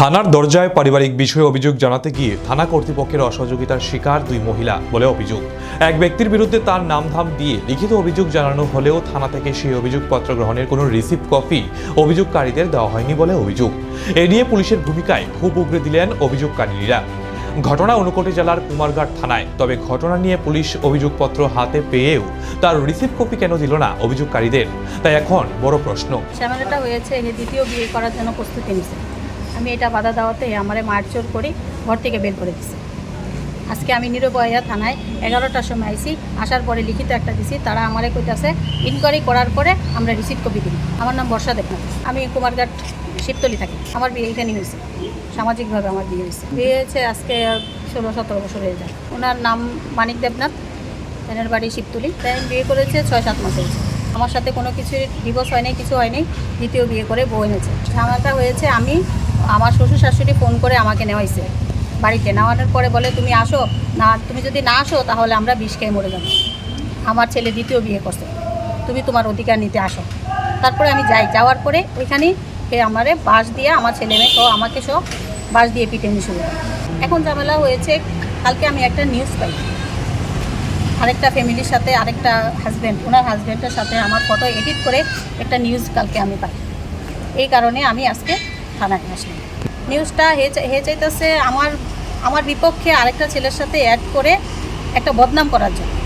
থানার দরজায় পারিবারিক বিষয়ে অভিযোগ জানাতে গিয়ে থানা কর্তৃপক্ষের অসহযোগিতার শিকার দুই মহিলা বলে অভিযোগ। এক ব্যক্তির বিরুদ্ধে তার নামধাম দিয়ে লিখিত অভিযোগ জানানো হলেও থানা থেকে সেই অভিযোগপত্র গ্রহণের কোনো রিসিপ্ট কপি অভিযোগকারীদের দেওয়া হয়নি বলে অভিযোগ। এ নিয়ে পুলিশের ভূমিকায় খুব উগরে দিলেন অভিযোগকারীরা। ঘটনা অনুকোটি জেলার কুমারঘাট থানায়, তবে ঘটনা নিয়ে পুলিশ অভিযোগপত্র হাতে পেয়েও তার রিসিপ্ট কপি কেন দিল না অভিযোগকারীদের? তাই এখন বড় প্রশ্ন। হয়েছে দ্বিতীয় বিয়ে করার জন্য প্রস্তুতি নিছে। আমি এটা বাধা দেওয়াতে আমারে মারচোর করে ঘর থেকে বের করে দিছে। আজকে আমি নিরবয়া থানায় এগারোটার সময় আইসি আসার পরে লিখিত একটা দিছি, তারা আমারে কইতাছে ইনকোয়ারি করার পরে আমরা রিসিভ কপি দিই আমার নাম বর্ষা দেখলাম আমি কুমারঘাট শিবতলি থাকি। আমার বিয়ে এখানেই হয়েছে। সামাজিকভাবে আমার বিয়ে হয়েছে। বিয়ে হয়েছে আজকে ষোলো, সতেরো বছর হয়ে যায়। ওনার নাম মানিক দেবনাথ। এনার বাড়ি শিবতলি। তাই আমি বিয়ে করেছে ছয়, সাত মাস হয়েছে। আমার সাথে কোনো কিছু ডিভোর্স হয়নি কিছু হয়নি দ্বিতীয় বিয়ে করে বউ এনেছে। ঝামেলাটা হয়েছে আমি আমার শ্বশুর শাশুড়ি ফোন করে আমাকে নেওয়াইছে বাড়িতে। নেওয়ানোর পরে বলে, তুমি আসো। না, তুমি যদি না আসো, তাহলে আমরা বিষ খেয়ে মরে যাব। আমার ছেলে দ্বিতীয় বিয়ে করছে। তুমি তোমার অধিকার নিতে আসো। তারপরে আমি যাই। যাওয়ার পরে ওইখানেই সে আমারে বাঁশ দিয়ে আমার ছেলে মেয়ে সহ আমাকে সহ বাঁশ দিয়ে পিটেনি শুরু। এখন ঝামেলা হয়েছে, কালকে আমি একটা নিউজ পাই। আরেকটা ফ্যামিলির সাথে আরেকটা হাজব্যান্ড ওনার হাজব্যান্ডের সাথে আমার ফটো এডিট করে একটা নিউজ কালকে আমি পাই। এই কারণে আমি আজকে থানায় আসলাম নিউজটা হে চাইতেছে আমার আমার বিপক্ষে আরেকটা ছেলের সাথে অ্যাড করে একটা বদনাম করার জন্য।